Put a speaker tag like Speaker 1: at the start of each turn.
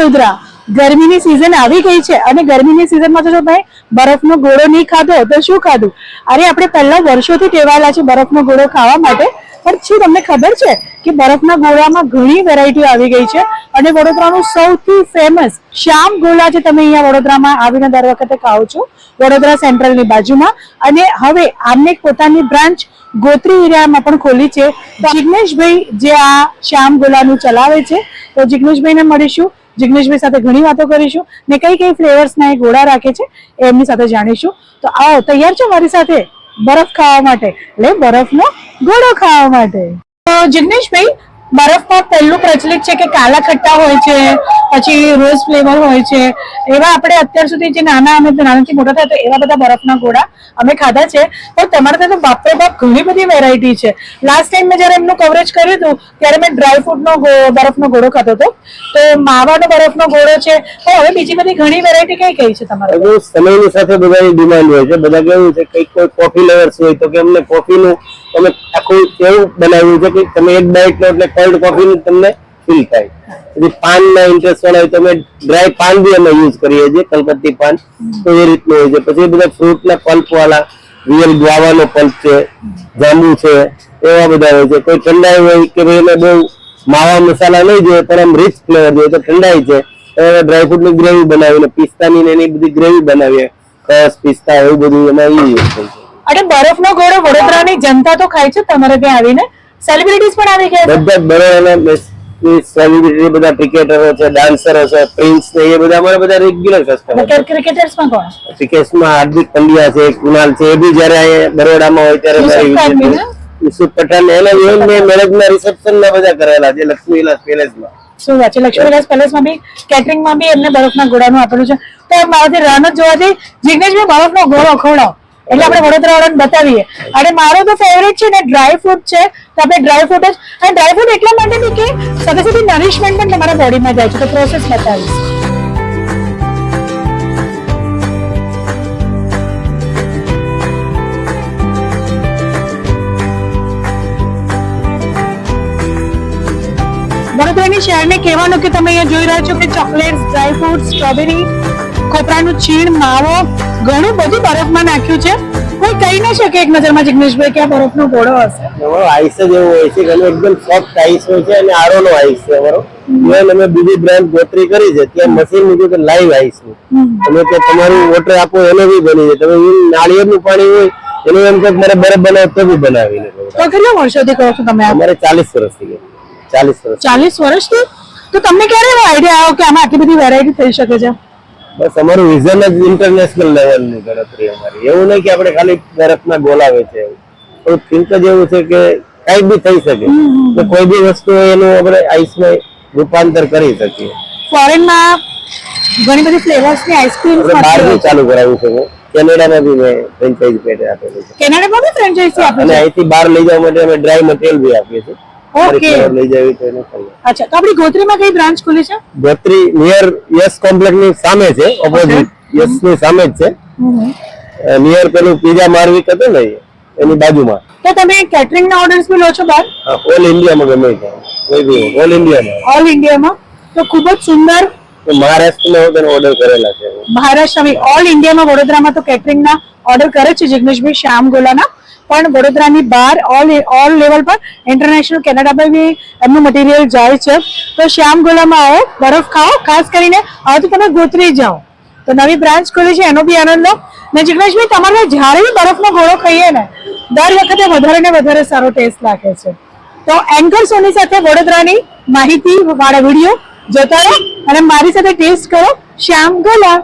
Speaker 1: વડોદરા. ગરમીની સિઝન આવી ગઈ છે અને ગરમીની સિઝનમાં તો જો ભાઈ બરફનો ગોળો નહીં ખાધો તો શું ખાધું? અરે, આપણે પહેલા વર્ષોથી ટેવાયેલા છે બરફનો ગોળો ખાવા માટે. પણ શું તમને ખબર છે કે બરફના ગોળામાં ઘણી વેરાયટી આવી ગઈ છે અને વડોદરાનું સૌથી ફેમસ શ્યામ ગોળા જે તમે અહીંયા વડોદરામાં આવીને દર વખતે ખાઓ છો, વડોદરા સેન્ટ્રલની બાજુમાં. અને હવે આમને પોતાની બ્રાન્ચ ગોત્રી એરિયામાં પણ ખોલી છે. જિગ્નેશભાઈ જે આ શ્યામ ગોલાનું ચલાવે છે, તો જિગ્નેશભાઈને મળીશું. જિગ્નેશભાઈ સાથે ઘણી વાતો કરીશું ને કઈ કઈ ફ્લેવર્સના એ ગોળા રાખે છે એમની સાથે જાણીશું. તો આવો, તૈયાર છો મારી સાથે? બરફ ખાવા માટે? એટલે બરફનો ગોળો ખાવા માટે. તો જિગ્નેશભાઈ, બરફમાં પહેલું પ્રચલિત છે કે કાલા ખટ્ટા હોય છે પછી રોઝ ફ્લેવર હોય છે. એવા આપણે અત્યાર સુધી જે નાના અમે નાનાથી મોટા થયા તો એવા બધા બરફના ગોળા અમે ખાધા છે. પણ તમારે ત્યાં તો બાપરે બાપ ઘણી બધી વેરાયટી છે. લાસ્ટ ટાઈમ મેં જ્યારે એમનું કવરેજ કર્યું હતું, ત્યારે મેં ડ્રાય ફ્રૂટનો બરફનો ગોળો ખાધો હતો. તો માવાનો બરફનો ગોળો છે. પણ હવે બીજી બધી ઘણી વેરાયટી કઈ કઈ છે તમારે?
Speaker 2: સમયની સાથે બધાની ડિમાન્ડ હોય છે. બધા કેવું છે કઈ કોઈ કોફી લવર્સ હોય તો કે અમને કોફીનું તમે આખું એવું બનાવ્યું છે કે તમે એક બાઈટ લો એટલે કોલ્ડ કોફીનું તમને ફીલ થાય. પછી પાનના ઇન્ટરેસ્ટ વાળા હોય તો અમે ડ્રાય પાન બી અમે યુઝ કરીએ છીએ કલકત્તી પાન. તો એ રીતનું હોય છે. પછી બધા ફ્રૂટના પલ્પ વાળા રિયલ ગ્વાવાનો પલ્પ છે જાંબુ છે એવા બધા હોય છે. કોઈ ઠંડાઈ હોય કે ભાઈ એને બહુ માવા મસાલા નહીં જોઈએ પણ આમ રીચ ફ્લેવર જોઈએ તો ઠંડાઈ છે. ડ્રાયફ્રૂટની ગ્રેવી બનાવીને પિસ્તાની ને એની બધી ગ્રેવી બનાવીએ. કસ પિસ્તા એવું બધું એમાં યુઝ થાય છે.
Speaker 1: અને બરફનો ગોળો વડોદરાની જનતા તો ખાય છે તમારે ત્યાં આવીને. સેલિબ્રિટીઝ પણ આવી ગયા
Speaker 2: બધા બરોડા સેલિબ્રિટી બધા ક્રિકેટરો છે ડાન્સરો છે પ્રિન્સ ને એ બધા અમારા બધા રેગ્યુલર કસ્ટમર છે.
Speaker 1: ક્રિકેટર્સમાં કોણ
Speaker 2: ક્રિકેટમાં હાર્દિક પંડ્યા છે કુનાલ છે એ બી જ્યારે બરોડામાં હોય ત્યારે મારી
Speaker 1: બી.
Speaker 2: યુસુફ પઠાણ એના ઇવન મેં મેરેજના રિસેપ્શન ના બધા કરેલા છે લક્ષ્મી વિલાસ પેલેસમાં.
Speaker 1: શું વાત છે? લક્ષ્મી વિલાસ પેલેસમાં બી કેટરિંગમાં બી એમને બરફના ગોળાનું આપેલું છે. તો મારાથી રાન જ જોવાથી જિગ્નેશભાઈ બરફનો ગોળો ખવડાવો. એટલે આપણે વડોદરા વાળાને બતાવીએ. અને મારો તો ફેવરેટ છે ને ડ્રાય ફ્રૂટ છે. તો આપણે ડ્રાય ફ્રૂટ જ અને ડ્રાય ફ્રૂટ એટલા માટે નહીં કે સાથે સાથે નરિશમેન્ટ પણ તમારા બોડીમાં જાય છે. તો પ્રોસેસ બતાવીશ. વડોદરાની શહેરને કહેવાનું કે તમે અહીંયા જોઈ રહ્યા છો કે ચોકલેટ્સ ડ્રાય ફ્રૂટ સ્ટ્રોબેરી ખોપરાનું છીણ માવો ઘણું બધું બરફમાં નાખ્યું છે. કોઈ કહી ન શકે એક નજરમાં જિગ્નેશભાઈ કે આ બરફનો ઘોડો હશે.
Speaker 2: આઈસ જ એવો હોય છે ઘણો એકદમ સોફ્ટ આઈસ હોય છે અને આરો નો આઈસ છે અમારો. ઇવન અમે બીજી બ્રાન્ડ ગોત્રી કરી છે ત્યાં મશીન મૂક્યું કે લાઈવ આઈસનું તમે કે તમારું વોટર આપો એને બી બની જાય. તમે નાળિયેરનું પાણી હોય એનું એમ કે મારે બરફ બનાવ તો બી બનાવી.
Speaker 1: તો કેટલા વર્ષોથી કરો છો તમે
Speaker 2: અમારે ચાલીસ વર્ષ થઈ ગયા ચાલીસ વર્ષ
Speaker 1: ચાલીસ વર્ષથી? તો તમને ક્યારે એવો આઈડિયા આવ્યો કે આમાં આટલી બધી વેરાયટી થઈ શકે છે?
Speaker 2: બસ અમારું વિઝન જ ઇન્ટરનેશનલ લેવલની ગણતરી અમારી. એવું નહીં કે આપણે ખાલી ભારતમાં બોલાવે છે પણ થિંક જ એવું છે કે કઈ બી થઈ શકે. તો કોઈ બી વસ્તુ એનું આપણે આઈસમાં રૂપાંતર કરી શકીએ.
Speaker 1: ફોરેનમાં ઘણી બધી ફ્લેવર્સની આઈસ્ક્રીમ
Speaker 2: બહાર બી ચાલુ કરાવ્યું છે હું કેનેડામાં બી મેં ફ્રેન્ચાઇઝ પેટે આપેલી છે.
Speaker 1: કેનેડામાં બી ફ્રેન્ચાઇઝી આપે
Speaker 2: અને અહીંથી બહાર લઈ જવા માટે અમે ડ્રાય મટીરિયલ બી આપીએ છીએ. ફ્લેવર લઈ જવી તો એને
Speaker 1: અચ્છા તો આપણી ગોત્રીમાં કઈ બ્રાન્ચ ખુલી છે?
Speaker 2: ગોત્રી નિયર યસ કોમ્પ્લેક્સની સામે છે ઓપોઝિટ યસની સામે જ છે. નિયર પેલું પીઝા માર્વિક હતું ને એની બાજુમાં.
Speaker 1: તો તમે કેટરિંગ ના ઓર્ડર્સ બી લો છો બહાર?
Speaker 2: ઓલ ઇન્ડિયામાં ગમે ત્યાં કોઈ બી ઓલ ઇન્ડિયામાં.
Speaker 1: ઓલ ઇન્ડિયામાં? તો ખૂબ જ સુંદર
Speaker 2: મહારાષ્ટ્રમાં ઓર્ડર કરેલા છે.
Speaker 1: મહારાષ્ટ્ર ઓલ ઇન્ડિયામાં વડોદરામાં તો કેટરિંગના ઓર્ડર કરે છે જિગ્નેશભાઈ શ્યામ ગોલાના. પણ વડોદરાની બહાર ઓલ ઓલ લેવલ પર ઇન્ટરનેશનલ કેનેડામાં બી એમનું મટીરિયલ જાય છે. તો શ્યામ ગોલામાં આવો, બરફ ખાઓ, ખાસ કરીને હવે તો તમે ગોત્રી જાઓ. તો નવી બ્રાન્ચ ખોલી છે, એનો બી આનંદ લો. ને જિગ્નેશભાઈ તમારે જ્યારે બી બરફનો ઘોડો ખાઈએ ને, દર વખતે વધારે ને વધારે સારો ટેસ્ટ લાગે છે. તો એન્કર સોની સાથે વડોદરાની માહિતી વાળા વીડિયો જોતા રહો અને મારી સાથે ટેસ્ટ કરો શ્યામ ગોલા